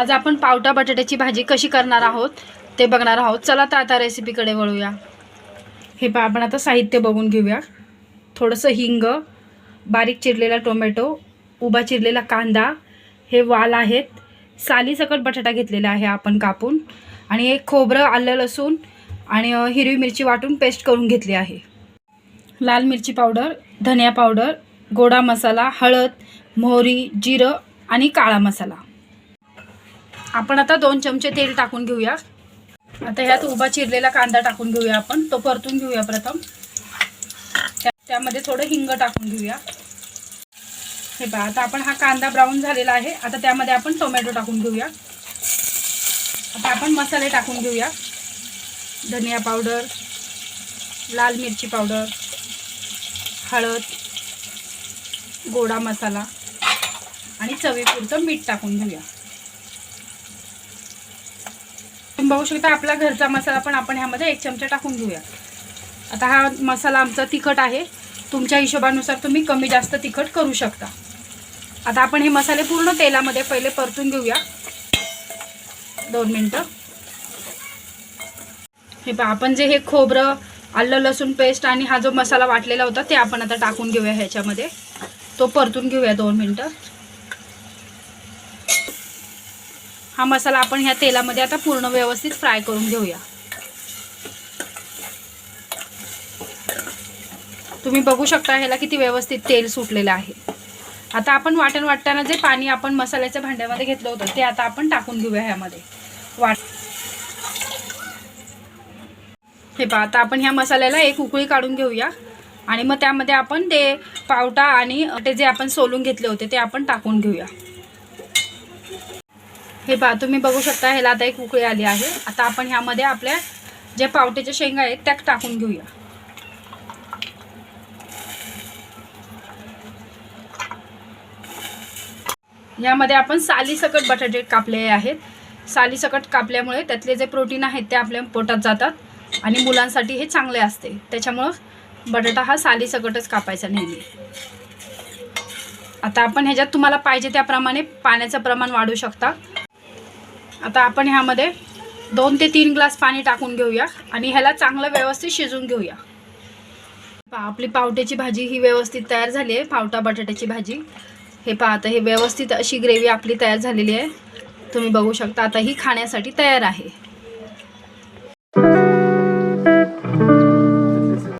आज आपण पावटा बटाट्याची भाजी कशी करणार आहोत ते बघणार आहोत. चला तर आता रेसिपीकडे वळूया. हे पा आपण आता साहित्य बघून घेऊया. थोडंसं हिंग बारीक चिरलेला टोमॅटो उभा चिरलेला कांदा हे वाल आहेत. सालीसकट बटाटा घेतलेला आहे आपण कापून. आणि एक खोबरं आलं लसूण आणि हिरवी मिरची वाटून पेस्ट करून घेतली आहे. लाल मिरची पावडर धनिया पावडर गोडा मसाला हळद मोहरी जिरं आणि काळा मसाला. आपण आता दोन चमचे तेल टाकून घेऊया. आता ह्यात उभा चिरलेला कांदा टाकून घेऊया आपण. तो परतून घेऊया प्रथम. त्या- त्यामध्ये थोडं हिंग टाकून घेऊया. हे पहा आता आपण हा कांदा ब्राऊन झालेला आहे. आता त्यामध्ये आपण टोमॅटो टाकून घेऊया. आता आपण मसाले टाकून घेऊया. धनिया पावडर लाल मिरची पावडर हळद गोडा मसाला आणि चवीपुरतं मीठ टाकून घेऊया तुम्ही बघू शकता आपला घरचा मसाला पण आपण ह्यामध्ये एक चमचा टाकून घेऊया. आता हा मसाला आमचा तिखट आहे. तुमच्या हिशोबानुसार तुम्ही कमी जास्त तिखट करू शकता. आता आपण हे मसाले पूर्ण तेलामध्ये पहिले परतून घेऊया. दोन मिनटं. हे पहा आपण जे हे खोबरं आलं लसूण पेस्ट आणि हा जो मसाला वाटलेला होता ते आपण आता टाकून घेऊया ह्याच्यामध्ये. तो परतून घेऊया दोन मिनटं. हा मसाला आपण ह्या तेलामध्ये आता पूर्ण व्यवस्थित फ्राय करून घेऊया. तुम्ही बघू शकता ह्याला किती व्यवस्थित तेल सुटलेलं आहे. आता आपण वाटण वाटताना जे पाणी आपण मसाल्याच्या भांड्यामध्ये घेतलं होतं ते आता आपण टाकून घेऊया ह्यामध्ये. वाट हे पहा आता आपण ह्या मसाल्याला एक उकळी काढून घेऊया. आणि मग त्यामध्ये आपण ते पावटा आणि ते जे आपण सोलून घेतले होते ते आपण टाकून घेऊया. हे पहा तुम्ही बघू शकता ह्याला आता एक उकळी आली आहे. आता आपण ह्यामध्ये आपल्या ज्या पावट्याच्या शेंगा आहेत त्या टाकून घेऊया. यामध्ये आपण सालीसकट बटाटे कापले आहेत. सालीसकट कापल्यामुळे त्यातले जे प्रोटीन आहेत ते आपल्या पोटात जातात आणि मुलांसाठी हे चांगले असते. त्याच्यामुळं बटाटा हा सालीसकटच कापायचा नेहमी. आता आपण ह्याच्यात तुम्हाला पाहिजे त्याप्रमाणे पाण्याचं प्रमाण वाढू शकता. आता आपण ह्यामध्ये दोन ते तीन ग्लास पाणी टाकून घेऊया आणि ह्याला चांगलं व्यवस्थित शिजवून घेऊया. पहा आपली पावट्याची भाजी ही व्यवस्थित तयार झाली आहे पावटा बटाट्याची भाजी. हे पहा आता हे व्यवस्थित अशी ग्रेव्ही आपली तयार झालेली आहे. तुम्ही बघू शकता आता ही खाण्यासाठी तयार आहे.